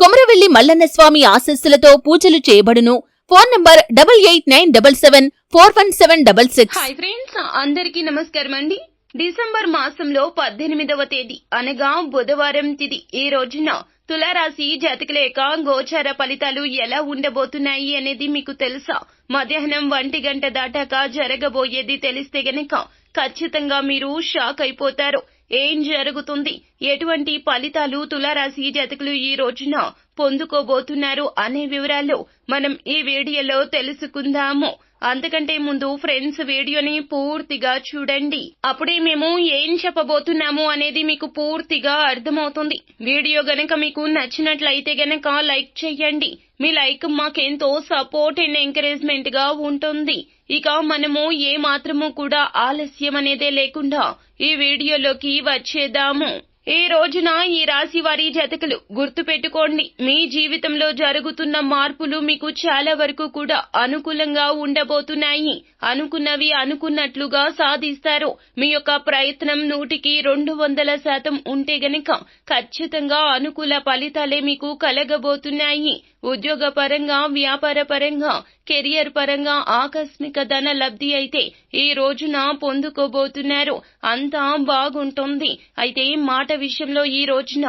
కొమరవెల్లి మల్లన్న స్వామి ఆశస్సులతో పూజలు చేయబడును. Phone number double eight nine double seven four one seven double six. Hi friends అందరికీ నమస్కారం అండి డిసెంబర్ మాసంలో పద్దెనిమిదవ తేదీ అనగా బుధవారం తిది. ఈ రోజున తులారాశి జాతకలేక గోచార ఫలితాలు ఎలా ఉండబోతున్నాయి అనేది మీకు తెలుసా? మధ్యాహ్నం ఒంటి గంట దాటాక జరగబోయేది తెలిస్తే గనక ఖచ్చితంగా మీరు షాక్ అయిపోతారు. ఏం జరుగుతుంది? ఎటువంటి ఫలితాలు తులారాశి జాతకులు ఈ రోజున పొందుకోబోతున్నారు అనే వివరాలు మనం ఈ వీడియోలో తెలుసుకుందాము. అంతకంటే ముందు ఫ్రెండ్స్ వీడియోని పూర్తిగా చూడండి. అప్పుడే మేము ఏం చెప్పబోతున్నాము అనేది మీకు పూర్తిగా అర్థమవుతుంది. వీడియో గనక మీకు నచ్చినట్లయితే గనక లైక్ చేయండి. మీ లైక్ మాకెంతో సపోర్ట్ అండ్ ఎంకరేజ్మెంట్గా ఉంటుంది. ఇక మనము ఏ మాత్రము కూడా ఆలస్యం అనేదే లేకుండా ఈ వీడియోలోకి వచ్చేద్దాము. ఈ రోజున ఈ రాశి వారి జతకులు గుర్తు పెట్టుకోండి మీ జీవితంలో జరుగుతున్న మార్పులు మీకు చాలా వరకు కూడా అనుకూలంగా ఉండబోతున్నాయి. అనుకున్నవి అనుకున్నట్లుగా సాధిస్తారు. మీ యొక్క ప్రయత్నం నూటికి రెండు వందల శాతం ఉంటే గనక ఖచ్చితంగా అనుకూల ఫలితాలే మీకు కలగబోతున్నాయి. ఉద్యోగ పరంగా వ్యాపార పరంగా కెరియర్ పరంగా ఆకస్మిక ధన లబ్ధి అయితే ఈ రోజున పొందుకోబోతున్నారు. అంతా బాగుంటుంది. అయితే మాట విషయంలో ఈ రోజున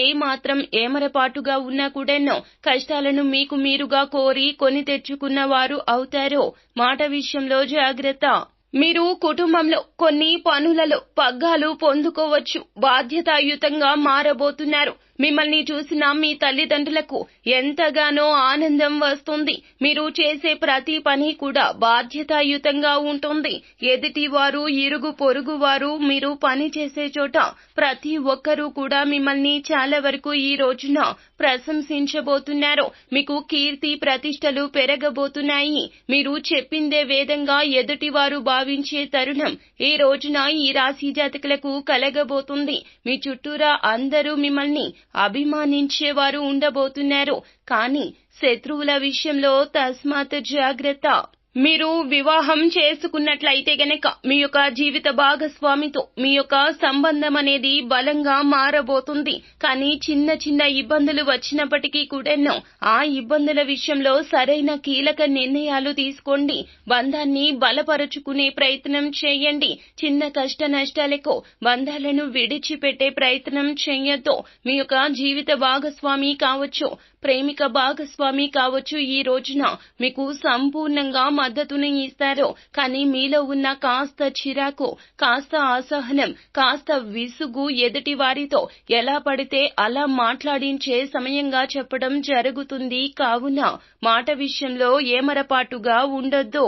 ఏ మాత్రం ఏమరపాటుగా ఉన్నా కూడాను కష్టాలను మీకు మీరుగా కోరి కొని తెచ్చుకున్న వారు అవుతారు. మాట విషయంలో జాగ్రత్త. మీరు కుటుంబంలో కొన్ని పనులలో పగ్గాలు పొందుకోవచ్చు. బాధ్యతాయుతంగా మారబోతున్నారు. మిమ్మల్ని చూసిన మీ తల్లిదండ్రులకు ఎంతగానో ఆనందం వస్తుంది. మీరు చేసే ప్రతి పని కూడా బాధ్యతాయుతంగా ఉంటుంది. ఎదుటి వారు ఇరుగు పొరుగు వారు మీరు పని చేసే చోట ప్రతి ఒక్కరూ కూడా మిమ్మల్ని చాలా వరకు ఈ రోజున ప్రశంసించబోతున్నారు. మీకు కీర్తి ప్రతిష్టలు పెరగబోతున్నాయి. మీరు చెప్పిందే వేదంగా ఎదుటివారు భావించే తరుణం ఈ రోజున ఈ రాశి జాతకులకు కలగబోతుంది. మీ చుట్టూరా అందరూ మిమ్మల్ని అభిమానించేవారు ఉండబోతున్నారు. కానీ శత్రువుల విషయంలో తస్మాత్ జాగ్రత్త. మీరు వివాహం చేసుకున్నట్లయితే గనక మీ యొక్క జీవిత భాగస్వామితో మీ యొక్క సంబంధం అనేది బలంగా మారబోతుంది. కానీ చిన్న చిన్న ఇబ్బందులు వచ్చినప్పటికీ కూడాను ఆ ఇబ్బందుల విషయంలో సరైన కీలక నిర్ణయాలు తీసుకోండి. బంధాన్ని బలపరుచుకునే ప్రయత్నం చేయండి. చిన్న కష్ట నష్టాలకు బంధాలను విడిచిపెట్టే ప్రయత్నం చేయొద్దు. మీ యొక్క జీవిత భాగస్వామి కావచ్చు. ప్రేమిక భాగస్వామి కావచ్చు ఈ రోజున మీకు సంపూర్ణంగా మద్దతుని ఇస్తారు. కానీ మీలో ఉన్న కాస్త చిరాకు కాస్త అసహనం కాస్త విసుగు ఎదుటి వారితో ఎలా పడితే అలా మాట్లాడించే సమయంగా చెప్పడం జరుగుతుంది. కావున మాట విషయంలో ఏమరపాటుగా ఉండొద్దు.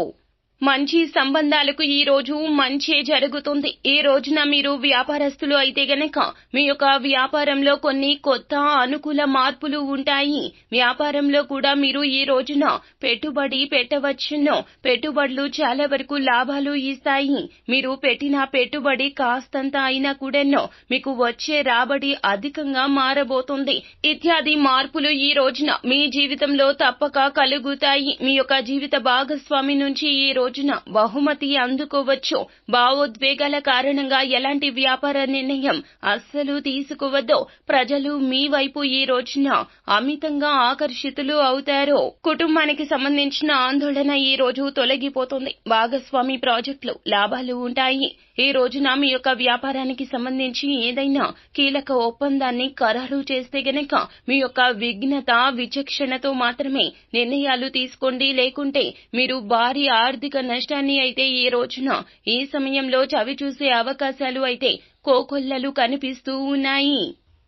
మంచి సంబంధాలకు ఈ రోజు మంచే జరుగుతుంది. ఈ రోజున మీరు వ్యాపారస్తులు అయితే గనక మీ యొక్క వ్యాపారంలో కొన్ని కొత్త అనుకూల మార్పులు ఉంటాయి. వ్యాపారంలో కూడా మీరు ఈ రోజున పెట్టుబడి పెట్టవచ్చును. పెట్టుబడులు చాలా వరకు లాభాలు ఇస్తాయి. మీరు పెట్టిన పెట్టుబడి కాస్తంత అయినా కూడాను మీకు వచ్చే రాబడి అధికంగా మారబోతుంది. ఇత్యాది మార్పులు ఈ రోజున మీ జీవితంలో తప్పక కలుగుతాయి. మీ యొక్క జీవిత భాగస్వామి నుంచి ఈ రోజు రోజున బహుమతి అందుకోవచ్చు. భావోద్వేగాల కారణంగా ఎలాంటి వ్యాపార నిర్ణయం అస్సలు తీసుకోవద్దు. ప్రజలు మీ వైపు ఈ రోజున అమితంగా ఆకర్షితులు అవుతారు. కుటుంబానికి సంబంధించిన ఆందోళన ఈ రోజు తొలగిపోతుంది. భాగస్వామి ప్రాజెక్టులు లాభాలు ఉంటాయి. ఈ రోజున మీ యొక్క వ్యాపారానికి సంబంధించి ఏదైనా కీలక ఒప్పందాన్ని ఖరారు చేస్తే గనక మీ యొక్క విఘ్నత విచక్షణతో మాత్రమే నిర్ణయాలు తీసుకోండి. లేకుంటే మీరు భారీ ఆర్థిక నష్టాన్ని అయితే ఈ రోజున ఈ సమయంలో చవి చూసే అవకాశాలు అయితే కోకొల్లలు కనిపిస్తూ ఉన్నాయి.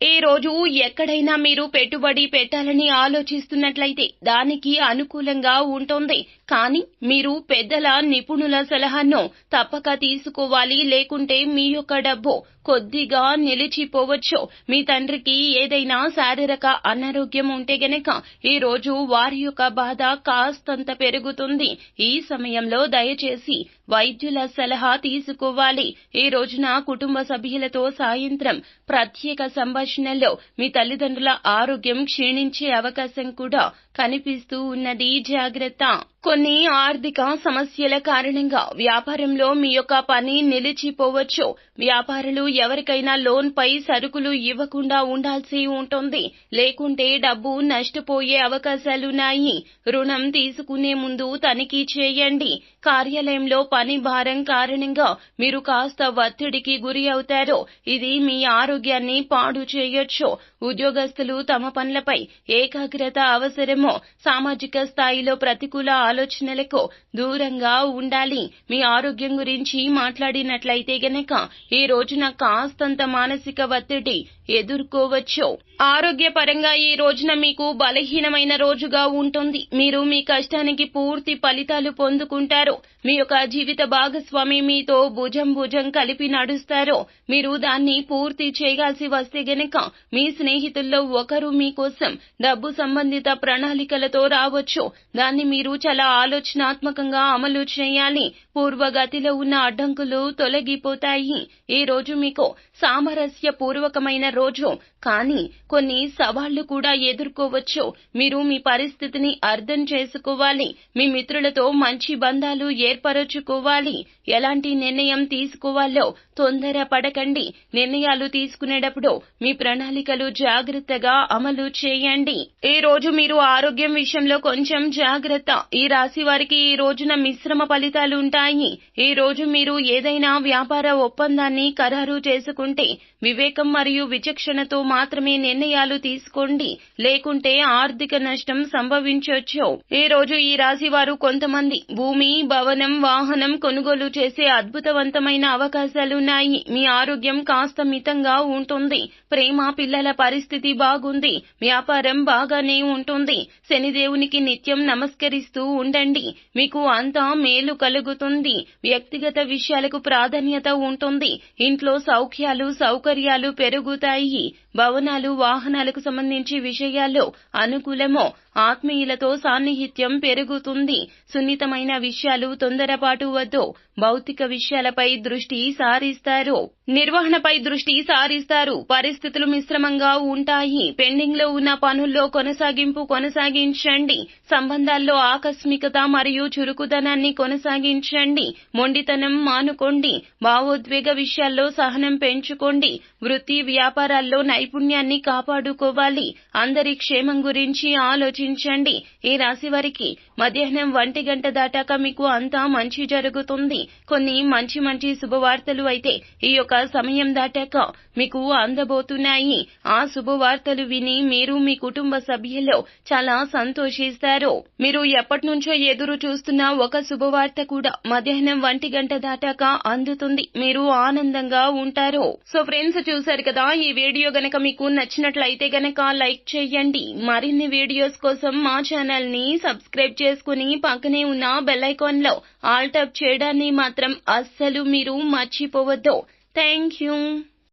ఈ రోజు ఎక్కడైనా మీరు పెట్టుబడి పెట్టాలని ఆలోచిస్తున్నట్లయితే దానికి అనుకూలంగా ఉంటుంది. కానీ మీరు పెద్దల నిపుణుల సలహాను తప్పక తీసుకోవాలి. లేకుంటే మీ యొక్క డబ్బు కొద్దిగా నిలిచిపోవచ్చు. మీ తండ్రికి ఏదైనా శారీరక అనారోగ్యం ఉంటే గనక ఈ రోజు వారి యొక్క బాధ కాస్తంత పెరుగుతుంది. ఈ సమయంలో దయచేసి వైద్యుల సలహా తీసుకోవాలి. ఈ రోజున కుటుంబ సభ్యులతో సాయంత్రం ప్రత్యేక సంభాషణలో మీ తల్లిదండ్రుల ఆరోగ్యం క్షీణించే అవకాశం కూడా కనిపిస్తూ ఉన్నది జాగ్రత్త. కొన్ని ఆర్థిక సమస్యల కారణంగా వ్యాపారంలో మీ యొక్క పని నిలిచిపోవచ్చు. వ్యాపారులు ఎవరికైనా లోన్ పై సరుకులు ఇవ్వకుండా ఉండాల్సి ఉంటుంది. లేకుంటే డబ్బు నష్టపోయే అవకాశాలున్నాయి. రుణం తీసుకునే ముందు తనిఖీ చేయండి. కార్యాలయంలో పని భారం కారణంగా మీరు కాస్త ఒత్తిడికి గురి అవుతారు. ఇది మీ ఆరోగ్యాన్ని పాడు చేయొచ్చు. ఉద్యోగస్తులు తమ పనులపై ఏకాగ్రత అవసరం అవసరమో సామాజిక స్థాయిలో ప్రతికూల ఆలోచనలకు దూరంగా ఉండాలి. మీ ఆరోగ్యం గురించి మాట్లాడినట్లయితే గనక ఈ రోజున కాస్తంత మానసిక ఒత్తిడి ఎదుర్కోవచ్చు. ఆరోగ్యపరంగా ఈ రోజున మీకు బలహీనమైన రోజుగా ఉంటుంది. మీరు మీ కష్టానికి పూర్తి ఫలితాలు పొందుకుంటారు. మీ యొక్క జీవిత భాగస్వామి మీతో భుజం భుజం కలిపి నడుస్తారో. మీరు దాన్ని పూర్తి చేయాల్సి వస్తే గనక మీ స్నేహితుల్లో ఒకరు మీకోసం డబ్బు సంబంధిత ప్రణాళిక ప్రణాళికలతో రావచ్చు. దాన్ని మీరు చాలా ఆలోచనాత్మకంగా అమలు చేయాలి. పూర్వగతిలో ఉన్న అడ్డంకులు తొలగిపోతాయి. ఈ రోజు మీకు సామరస్య పూర్వకమైన రోజు. కానీ కొన్ని సవాళ్ళు కూడా ఎదుర్కోవచ్చు. మీరు మీ పరిస్థితిని అర్థం చేసుకోవాలి. మీ మిత్రులతో మంచి బంధాలు ఏర్పరచుకోవాలి. ఎలాంటి నిర్ణయం తీసుకోవాలో తొందర పడకండి. నిర్ణయాలు తీసుకునేటప్పుడు మీ ప్రణాళికలు జాగ్రత్తగా అమలు చేయండి. ఈ రోజు మీరు ఆరోగ్యం విషయంలో కొంచెం జాగ్రత్త. ఈ రాశి వారికి ఈ రోజున మిశ్రమ ఫలితాలు ఉంటాయి. ఈ రోజు మీరు ఏదైనా వ్యాపార ఒప్పందాన్ని ఖరారు చేసుకుంటే వివేకం మరియు విచక్షణతో మాత్రమే నిర్ణయాలు తీసుకోండి. లేకుంటే ఆర్థిక నష్టం సంభవించవచ్చు ఈ రోజు ఈ రాశి వారు కొంతమంది భూమి భవనం వాహనం కొనుగోలు చేసే అద్భుతవంతమైన అవకాశాలున్నాయి మీ ఆరోగ్యం కాస్త మితంగా ఉంటుంది. ప్రేమ పిల్లల పరిస్థితి బాగుంది. వ్యాపారం బాగానే ఉంటుంది. శనిదేవునికి నిత్యం నమస్కరిస్తూ ఉండండి. మీకు అంతా మేలు కలుగుతుంది. వ్యక్తిగత విషయాలకు ప్రాధాన్యత ఉంటుంది. ఇంట్లో సౌఖ్యాలు సౌకర్యాలు పెరుగుతాయి. భవనాలు వాహనాలకు సంబంధించి విషయాల్లో అనుకూలమో ఆత్మీయులతో సాన్నిహిత్యం పెరుగుతుంది. సున్నితమైన విషయాలు తొందరపాటు వద్దు భౌతిక విషయాలపై దృష్టి సారిస్తారు. నిర్వహణపై దృష్టి సారిస్తారు. పరిస్థితులు మిశ్రమంగా ఉంటాయి. పెండింగ్లో ఉన్న పనుల్లో కొనసాగింపు కొనసాగించండి. సంబంధాల్లో ఆకస్మికత మరియు చురుకుదనాన్ని కొనసాగించండి. మొండితనం మానుకోండి. భావోద్వేగ విషయాల్లో సహనం పెంచుకోండి. వృత్తి వ్యాపారాల్లో నైపుణ్యాన్ని కాపాడుకోవాలి. అందరి క్షేమం గురించి ఆలోచించండి. ఈ రాశి వారికి మధ్యాహ్నం ఒంటి గంట దాటాక మీకు అంతా మంచి జరుగుతుంది. కొన్ని మంచి మంచి శుభవార్తలు అయితే ఈ యొక్క సమయం దాటాక మీకు అందబోతున్నాయి. ఆ శుభవార్తలు విని మీరు మీ కుటుంబ సభ్యులు చాలా సంతోషిస్తారు. మీరు ఎప్పటి నుంచో ఎదురు చూస్తున్న ఒక శుభవార్త కూడా మధ్యాహ్నం ఒంటి గంట దాటాక అందుతుంది. మీరు ఆనందంగా ఉంటారు. సో ఫ్రెండ్స్ చూశారు కదా ఈ వీడియో గనక మీకు నచ్చినట్లయితే గనక లైక్ చేయండి. మరిన్ని వీడియోస్ కోసం మా ఛానల్ని సబ్స్క్రైబ్ చేసుకుని పక్కనే ఉన్న బెల్ ఐకాన్లో ఆల్ టప్ చేయడాన్ని మాత్రం అస్సలు మీరు మర్చిపోవద్దు. Thank you.